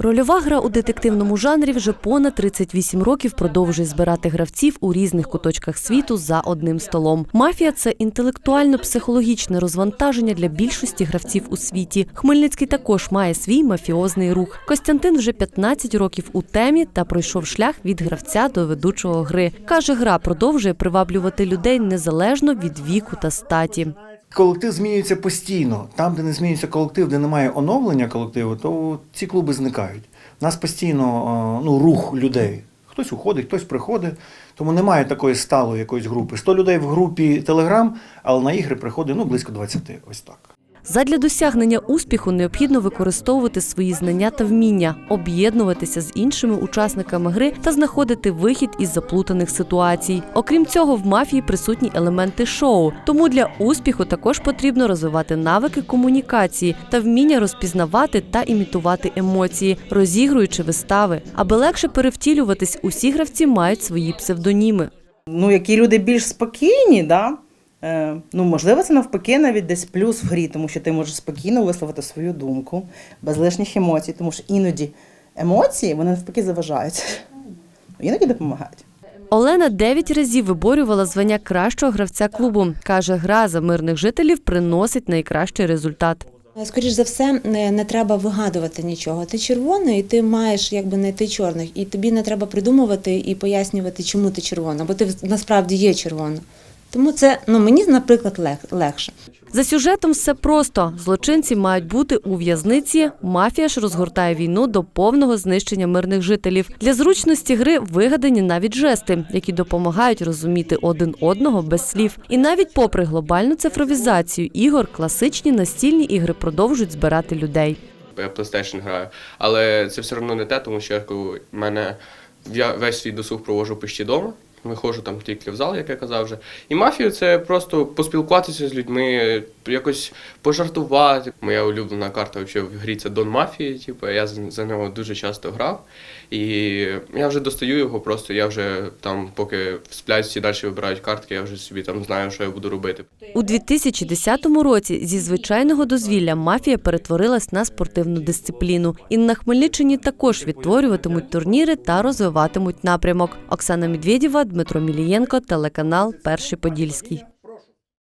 Рольова гра у детективному жанрі вже понад 38 років продовжує збирати гравців у різних куточках світу за одним столом. Мафія це інтелектуально-психологічне розвантаження для більшості гравців у світі. Хмельницький також має свій мафіозний рух. Костянтин вже 15 років у темі та пройшов шлях від гравця до ведучого гри. каже, гра продовжує приваблювати людей незалежно від віку та статі. Колектив змінюється постійно. Там, де не змінюється колектив, де немає оновлення колективу, то ці клуби зникають. У нас постійно е, ну, рух людей. Хтось уходить, хтось приходить. Тому немає такої сталої якоїсь групи. 100 людей в групі Телеграм, але на ігри приходить ну, близько 20. Ось так. Задля досягнення успіху необхідно використовувати свої знання та вміння, об'єднуватися з іншими учасниками гри та знаходити вихід із заплутаних ситуацій. Окрім цього, в мафії присутні елементи шоу. Тому для успіху також потрібно розвивати навики комунікації та вміння розпізнавати та імітувати емоції, розігруючи вистави. Аби легше перевтілюватись, усі гравці мають свої псевдоніми. Ну, які люди більш спокійні, да? Е, ну, можливо, це навпаки навіть десь плюс в грі, тому що ти можеш спокійно висловити свою думку, без лишніх емоцій, тому що іноді емоції вони навпаки заважають, іноді допомагають. Олена дев'ять разів виборювала звання кращого гравця клубу. каже, гра за мирних жителів приносить найкращий результат. Скоріш за все, не, не треба вигадувати нічого. Ти червоний, і ти маєш якби знайти чорних, і тобі не треба придумувати і пояснювати, чому ти червона, бо ти в- насправді є червона. Тому це ну мені, наприклад, лег, легше. За сюжетом все просто. Злочинці мають бути у в'язниці. Мафія ж розгортає війну до повного знищення мирних жителів. Для зручності гри вигадані навіть жести, які допомагають розуміти один одного без слів. І навіть попри глобальну цифровізацію ігор, класичні настільні ігри продовжують збирати людей. я PlayStation граю. Але це все одно не те, тому що я в мене я весь свій досуг проводжу почти вдома. Виходжу там тільки в зал, як я казав вже. І мафію це просто поспілкуватися з людьми, якось пожартувати. Моя улюблена карта в грі це Дон Мафії. Типу, я за нього дуже часто грав. І я вже достаю його, просто я вже там, поки сплять, всі далі вибирають картки, я вже собі там знаю, що я буду робити. У 2010 році зі звичайного дозвілля мафія перетворилась на спортивну дисципліну. І на Хмельниччині також відтворюватимуть турніри та розвиватимуть напрямок. Оксана Медведєва, Дмитро Мілієнко, телеканал Перший Подільський.